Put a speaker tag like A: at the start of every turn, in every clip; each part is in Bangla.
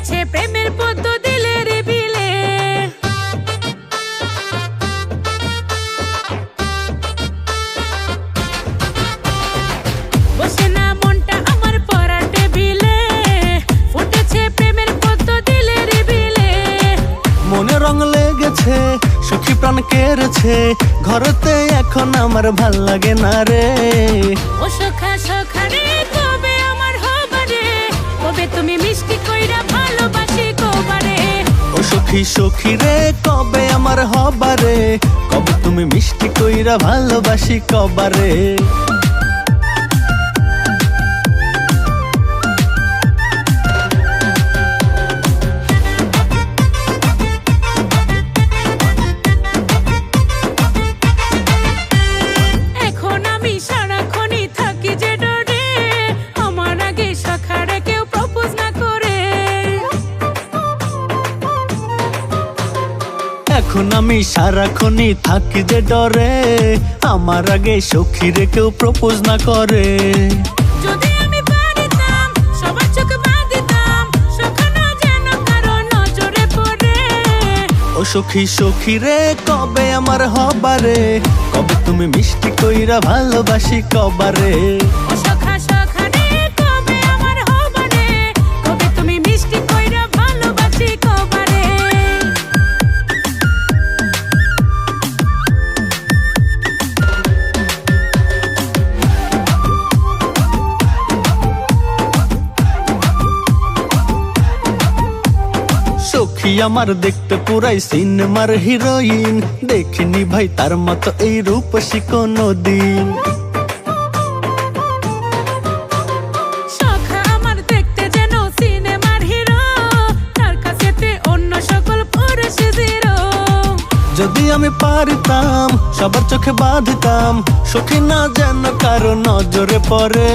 A: গেছে প্রেমের পদ্ম দিলের বিলে। বসে না মনটা আমার পরা টেবিলে ফুটেছে প্রেমের পদ্ম দিলের বিলে।
B: মনে রং লেগেছে সুখী প্রাণ কেড়েছে ঘরতে এখন আমার ভালো লাগে না রে।
A: ও সখা সখা রে কবে আমার হবারে কবে তুমি মিষ্টি
B: সখী সখী রে কবে আমার হবারে? কবে তুমি মিষ্টি কইরা ভালোবাসি কবারে? এখন আমি সারাক্ষণই থাকি যে ডরে। আমার আগে সখীরে কেউ প্রপোজ না করে।
A: যদি আমি পারিতাম সবার চোখ বাঁধিতাম সখানো যেন কারও নজরে পড়ে।
B: ও সখী সখী রে কবে আমার হবারে? কবে তুমি মিষ্টি কইরা ভালোবাসি কবারে? সখী আমার দেখতে পুরাই সিনেমার হিরোইন। দেখিনি ভাই তার মতো এই রূপসী কোনো দিন যদি আমি পারিতাম সবার চোখে বাঁধতাম সখী না যেন কারও নজরে পড়ে।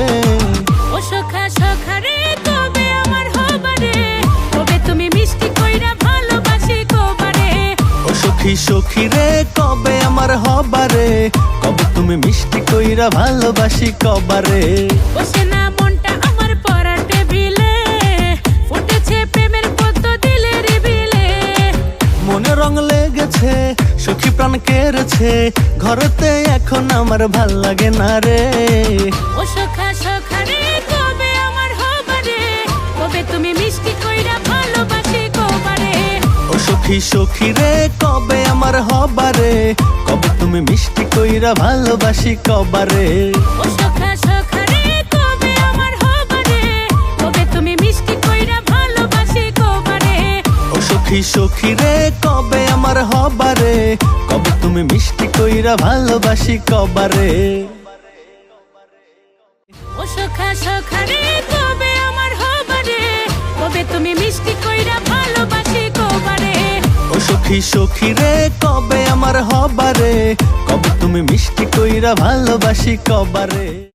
A: ও সখা সখা
B: সখী রে কবে আমার হবারে? কবে তুমি মিষ্টি কইরা ভালোবাসি কবারে?
A: বসে না মনটা আমার পরার টেবিলে। ফুটেছে প্রেমের পদ্ম দিলে
B: মনে রং লেগেছে সখী প্রাণ কেড়েছে। ঘরতে এখন আমার ভালো লাগে না রে।
A: ও সখা সখা রে
B: সখী সখী রে কবে আমার হবারে? কবে তুমি মিষ্টি কইরা ভালোবাসি কবারে?
A: ও সখা সখা রে কবে আমার হবারে? কবে তুমি মিষ্টি কইরা ভালোবাসি কবারে?
B: ও সখী সখী রে কবে আমার হবারে? কবে তুমি মিষ্টি কইরা ভালোবাসি কবারে?
A: ও সখা সখা রে কবে আমার হবারে? কবে তুমি মিষ্টি
B: সখী সখী রে কবে আমার হবারে? কবে তুমি মিষ্টি কইরা ভালোবাসি কবারে?